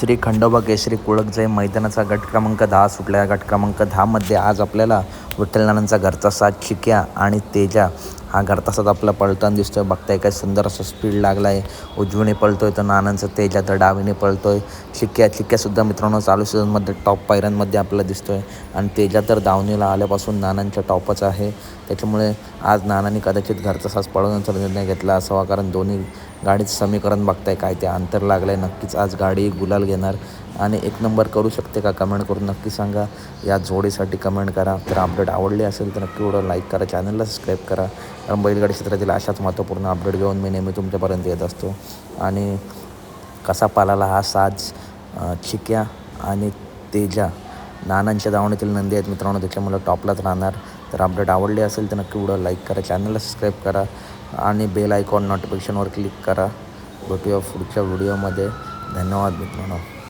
श्री खंडोबा केसरी कुळकजय मैदानाचा गट क्रमांक दहा सुटला या गट क्रमांक दहामध्ये आज आपल्याला विठ्ठल नानांचा घरचा साथ शिक्या आणि तेजा हा घरतासात आपला पळताना दिसतोय. बघताय काय सुंदर असं स्पीड लागला आहे उजवीने पळतोय तर नानांचं तेजा तर डावीने पळतोय. चिक्या चिक्यासुद्धा मित्रांनो चालू सीझनमध्ये टॉप पायऱ्यांमध्ये आपल्याला दिसतोय. आणि तेजा तर दावणीला आल्यापासून नानांच्या टॉपच आहे. त्याच्यामुळे आज नानांनी कदाचित घरचा पळवण्याचा निर्णय घेतला असावा. कारण दोन्ही गाडीचं समीकरण बघताय काय ते अंतर लागलं आहे नक्कीच आज गाडी गुलाल घेणार. आणि एक नंबर करू शकते का कमेंट करून नक्की सांगा. या जोडीसाठी कमेंट करा. तर अपडेट आवडली असेल तर नक्की व्हिडिओ लाईक करा. चॅनलला सबस्क्राईब करा. कारण बैलगाडी क्षेत्रातील अशाच महत्त्वपूर्ण अपडेट घेऊन मी नेहमी तुमच्यापर्यंत येत असतो. आणि कसा पालाला हा साज चिक्या आणि तेजा नानांच्या दावणीतील नंदी आहेत मित्रांनो त्याच्यामुळे टॉपलाच राहणार. तर अपडेट आवडली असेल तर नक्की व्हिडिओ लाईक करा. चॅनलला सबस्क्राईब करा. आणि बेल आयकॉन नोटिफिकेशनवर क्लिक करा. भेटूया पुढच्या व्हिडिओमध्ये धन्यवाद मित्रांनो.